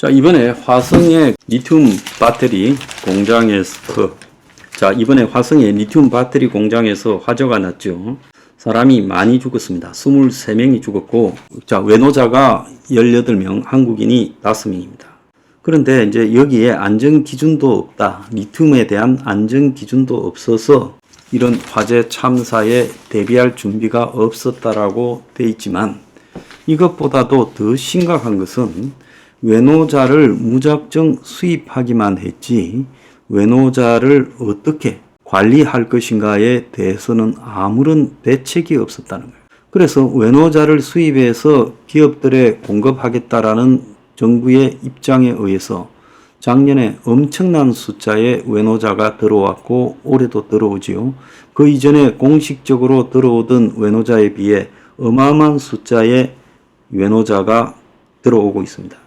자, 이번에 화성의 리튬 배터리 공장에서 자, 이번에 화성의 리튬 배터리 공장에서 화재가 났죠. 사람이 많이 죽었습니다. 23명이 죽었고, 자, 외노자가 18명, 한국인이 5명입니다. 그런데 이제 여기에 안전 기준도 없다. 리튬에 대한 안전 기준도 없어서 이런 화재 참사에 대비할 준비가 없었다라고 돼 있지만 이것보다도 더 심각한 것은 외노자를 무작정 수입하기만 했지 외노자를 어떻게 관리할 것인가에 대해서는 아무런 대책이 없었다는 거예요. 그래서 외노자를 수입해서 기업들에 공급하겠다라는 정부의 입장에 의해서 작년에 엄청난 숫자의 외노자가 들어왔고 올해도 들어오지요. 그 이전에 공식적으로 들어오던 외노자에 비해 어마어마한 숫자의 외노자가 들어오고 있습니다.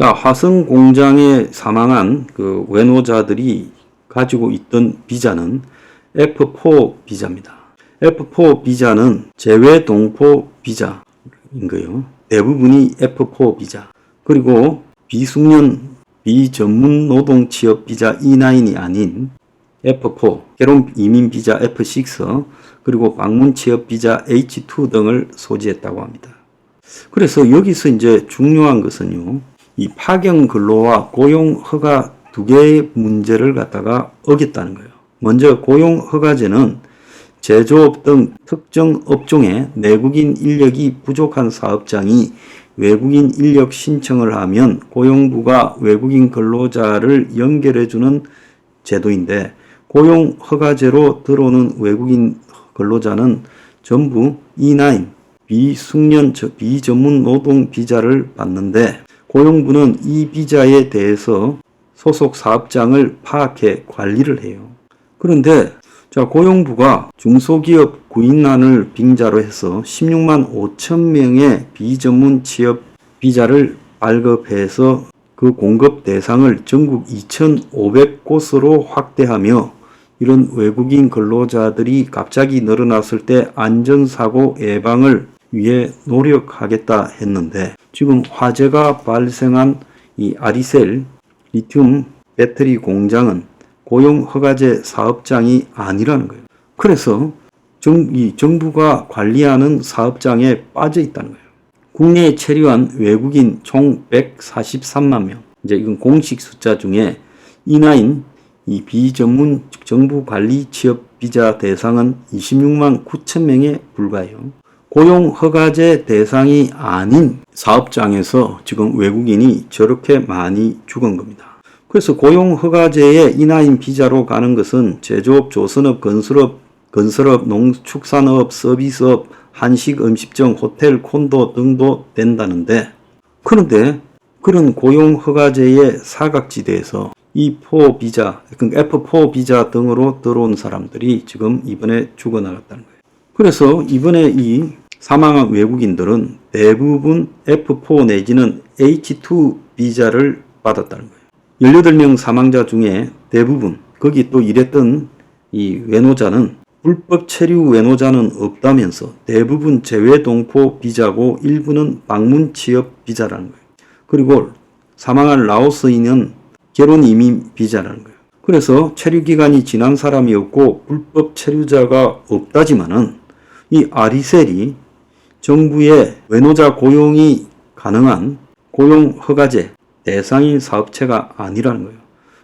자, 화성 공장에 사망한 그 외노자들이 가지고 있던 비자는 F4 비자입니다. F4 비자는 제외 동포 비자인 거예요. 대부분이 F4 비자. 그리고 비숙련 비전문 노동 취업 비자 E9이 아닌 F4, 결혼 이민 비자 F6, 그리고 방문 취업 비자 H2 등을 소지했다고 합니다. 그래서 여기서 이제 중요한 것은요, 이 파견 근로와 고용 허가 두 개의 문제를 갖다가 어겼다는 거예요. 먼저 고용 허가제는 제조업 등 특정 업종에 내국인 인력이 부족한 사업장이 외국인 인력 신청을 하면 고용부가 외국인 근로자를 연결해주는 제도인데 고용 허가제로 들어오는 외국인 근로자는 전부 E9 비숙련 비전문 노동 비자를 받는데 고용부는 이 비자에 대해서 소속 사업장을 파악해 관리를 해요. 그런데 자 고용부가 중소기업 구인난을 빙자로 해서 16만 5천 명의 비전문 취업 비자를 발급해서 그 공급 대상을 전국 2,500곳으로 확대하며 이런 외국인 근로자들이 갑자기 늘어났을 때 안전사고 예방을 위해 노력하겠다 했는데 지금 화재가 발생한 이 아리셀 리튬 배터리 공장은 고용 허가제 사업장이 아니라는 거예요. 그래서 정, 이 정부가 관리하는 사업장에 빠져 있다는 거예요. 국내에 체류한 외국인 총 143만 명. 이제 이건 공식 숫자 중에 이나인 이 비전문 정부 관리 취업 비자 대상은 26만 9천 명에 불과해요. 고용 허가제 대상이 아닌 사업장에서 지금 외국인이 저렇게 많이 죽은 겁니다. 그래서 고용 허가제에 인하인 비자로 가는 것은 제조업, 조선업, 건설업, 건설업, 농축산업, 서비스업, 한식, 음식점, 호텔, 콘도 등도 된다는데 그런데 그런 고용 허가제의 사각지대에서 E4 비자, 그러니까 F4 비자 등으로 들어온 사람들이 지금 이번에 죽어나갔다는 거예요. 그래서 이번에 이 사망한 외국인들은 대부분 F4 내지는 H2 비자를 받았다는 거예요. 18명 사망자 중에 대부분, 거기 또 일했던 이 외노자는 불법 체류 외노자는 없다면서 대부분 제외 동포 비자고 일부는 방문 취업 비자라는 거예요. 그리고 사망한 라오스인은 결혼 이민 비자라는 거예요. 그래서 체류 기간이 지난 사람이 없고 불법 체류자가 없다지만은 이 아리셀이 정부의 외노자 고용이 가능한 고용 허가제 대상인 사업체가 아니라는 거예요.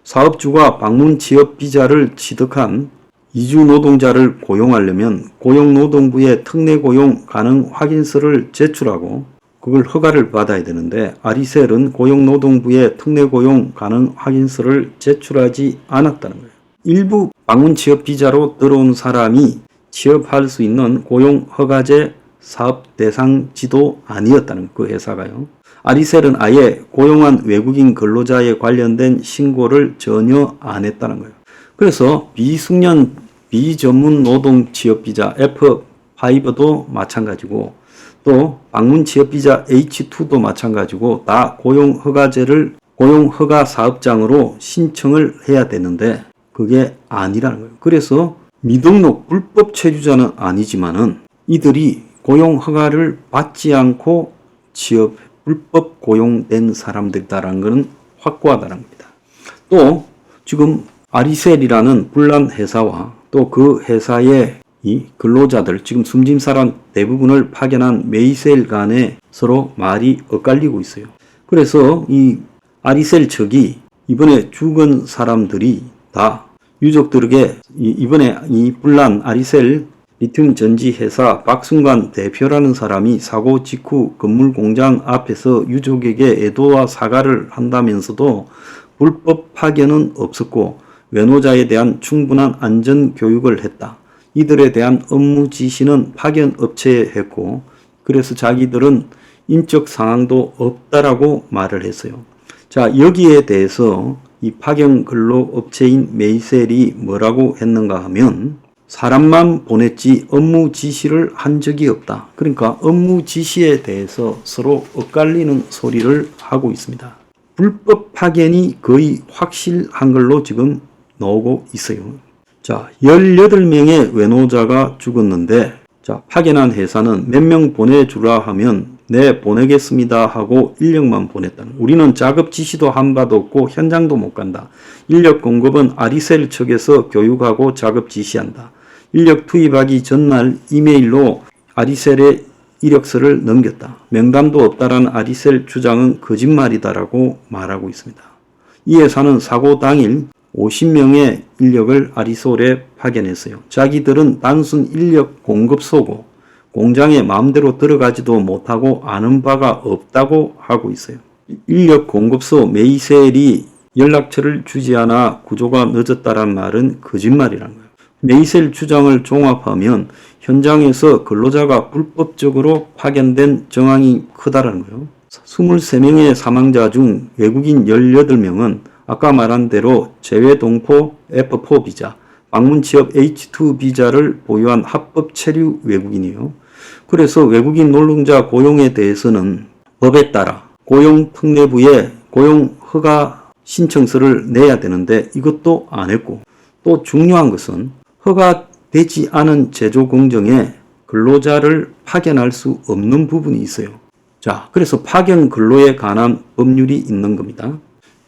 사업주가 방문 취업 비자를 취득한 이주 노동자를 고용하려면 고용노동부에 특례 고용 가능 확인서를 제출하고 그걸 허가를 받아야 되는데 아리셀은 고용노동부에 특례 고용 가능 확인서를 제출하지 않았다는 거예요. 일부 방문 취업 비자로 들어온 사람이 취업할 수 있는 고용 허가제 사업 대상지도 아니었다는 그 회사가요. 아리셀은 아예 고용한 외국인 근로자에 관련된 신고를 전혀 안 했다는 거예요. 그래서 비숙련 비전문 노동 취업 비자 F5도 마찬가지고 또 방문 취업 비자 H2도 마찬가지고 다 고용 허가제를 고용 허가 사업장으로 신청을 해야 되는데 그게 아니라는 거예요. 그래서 미등록 불법 체류자는 아니지만은 이들이 고용 허가를 받지 않고 취업 불법 고용된 사람들이다라는 것은 확고하다는 겁니다. 또 지금 아리셀이라는 불란 회사와 또 그 회사의 이 근로자들 지금 숨진 사람 대부분을 파견한 메이셀 간에 서로 말이 엇갈리고 있어요. 그래서 이 아리셀 측이 이번에 죽은 사람들이 다 유족들에게 이- 이번에 이 불난 아리셀 리튬 전지 회사 박순관 대표라는 사람이 사고 직후 건물 공장 앞에서 유족에게 애도와 사과를 한다면서도 불법 파견은 없었고 외노자에 대한 충분한 안전 교육을 했다. 이들에 대한 업무 지시는 파견 업체에 했고 그래서 자기들은 인적 상황도 없다라고 말을 했어요. 자, 여기에 대해서 이 파견 근로 업체인 메이셀이 뭐라고 했는가 하면 사람만 보냈지 업무 지시를 한 적이 없다. 그러니까 업무 지시에 대해서 서로 엇갈리는 소리를 하고 있습니다. 불법 파견이 거의 확실한 걸로 지금 나오고 있어요. 자, 18명의 외노자가 죽었는데, 자, 파견한 회사는 몇 명 보내주라 하면, 네, 보내겠습니다 하고 인력만 보냈다는. 우리는 작업 지시도 한 바도 없고 현장도 못 간다. 인력 공급은 아리셀 측에서 교육하고 작업 지시한다. 인력 투입하기 전날 이메일로 아리셀에 이력서를 넘겼다. 명단도 없다라는 아리셀 주장은 거짓말이다라고 말하고 있습니다. 이 회사는 사고 당일 50명의 인력을 아리솔에 파견했어요. 자기들은 단순 인력 공급소고 공장에 마음대로 들어가지도 못하고 아는 바가 없다고 하고 있어요. 인력 공급소 메이셀이 연락처를 주지 않아 구조가 늦었다란 말은 거짓말이라는 거예요. 메이셀 주장을 종합하면 현장에서 근로자가 불법적으로 파견된 정황이 크다라는 거예요. 23명의 사망자 중 외국인 18명은 아까 말한 대로 재외동포 F4 비자, 방문 취업 H2 비자를 보유한 합법 체류 외국인이에요. 그래서 외국인 노동자 고용에 대해서는 법에 따라 고용 특례부에 고용 허가 신청서를 내야 되는데 이것도 안 했고 또 중요한 것은 허가되지 않은 제조 공정에 근로자를 파견할 수 없는 부분이 있어요. 자, 그래서 파견 근로에 관한 법률이 있는 겁니다.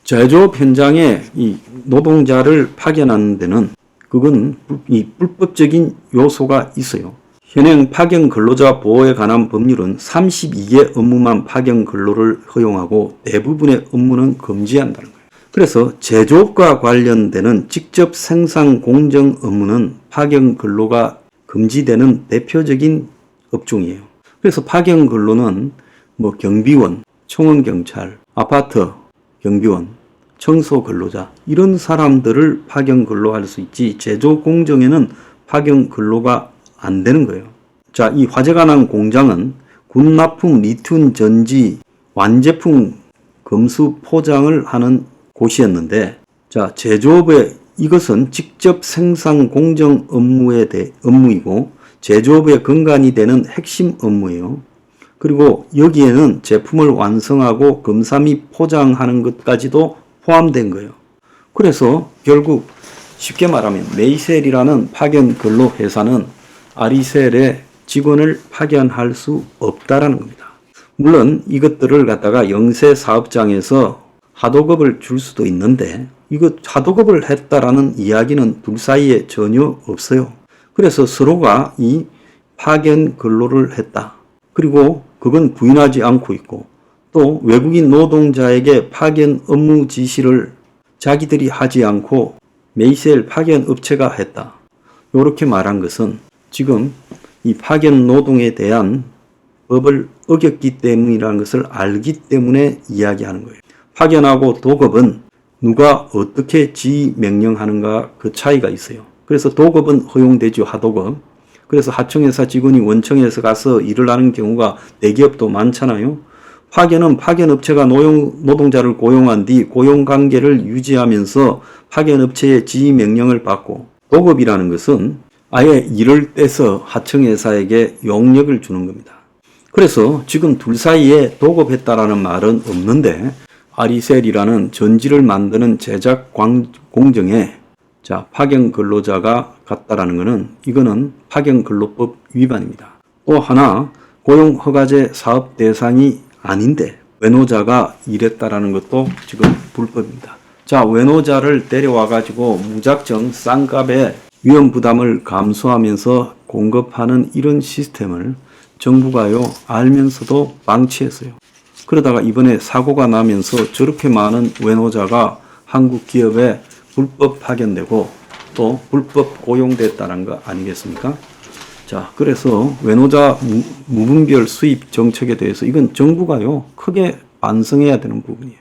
제조업 현장에 이 노동자를 파견하는 데는 그건 불- 이 불법적인 요소가 있어요. 현행 파견 근로자 보호에 관한 법률은 32개 업무만 파견 근로를 허용하고 대부분의 업무는 금지한다는 거예요. 그래서 제조업과 관련되는 직접 생산 공정 업무는 파견 근로가 금지되는 대표적인 업종이에요. 그래서 파견 근로는 뭐 경비원, 청원 경찰, 아파트 경비원, 청소 근로자 이런 사람들을 파견 근로할 수 있지 제조 공정에는 파견 근로가 안 되는 거예요. 자, 이 화재가 난 공장은 군납품 리튬 전지 완제품 검수 포장을 하는 곳이었는데 자, 제조업의 이것은 직접 생산 공정 업무에 대 업무이고 제조업의 근간이 되는 핵심 업무예요. 그리고 여기에는 제품을 완성하고 검사 및 포장하는 것까지도 포함된 거예요. 그래서 결국 쉽게 말하면 메이셀이라는 파견 근로 회사는 아리셀에 직원을 파견할 수 없다라는 겁니다. 물론 이것들을 갖다가 영세 사업장에서 하도급을 줄 수도 있는데 이거 하도급을 했다라는 이야기는 둘 사이에 전혀 없어요. 그래서 서로가 이 파견 근로를 했다. 그리고 그건 부인하지 않고 있고 또 외국인 노동자에게 파견 업무 지시를 자기들이 하지 않고 메이셀 파견 업체가 했다. 이렇게 말한 것은 지금 이 파견 노동에 대한 법을 어겼기 때문이라는 것을 알기 때문에 이야기하는 거예요. 파견하고 도급은 누가 어떻게 지휘 명령하는가 그 차이가 있어요. 그래서 도급은 허용되죠, 하도급. 그래서 하청회사 직원이 원청에서 가서 일을 하는 경우가 대기업도 많잖아요. 파견은 파견업체가 노용, 노동자를 고용한 뒤 고용관계를 유지하면서 파견업체의 지휘 명령을 받고 도급이라는 것은 아예 일을 떼서 하청 회사에게 용역을 주는 겁니다. 그래서 지금 둘 사이에 도급했다라는 말은 없는데 아리셀이라는 전지를 만드는 제작 광- 공정에 자 파견 근로자가 갔다라는 것은 이거는 파견 근로법 위반입니다. 또 하나 고용 허가제 사업 대상이 아닌데 외노자가 일했다라는 것도 지금 불법입니다. 자, 외노자를 데려와 가지고 무작정 싼 값에 위험 부담을 감수하면서 공급하는 이런 시스템을 정부가요 알면서도 방치했어요. 그러다가 이번에 사고가 나면서 저렇게 많은 외노자가 한국 기업에 불법 파견되고 또 불법 고용됐다는 거 아니겠습니까? 자, 그래서 외노자 무- 무분별 수입 정책에 대해서 이건 정부가요 크게 반성해야 되는 부분이에요.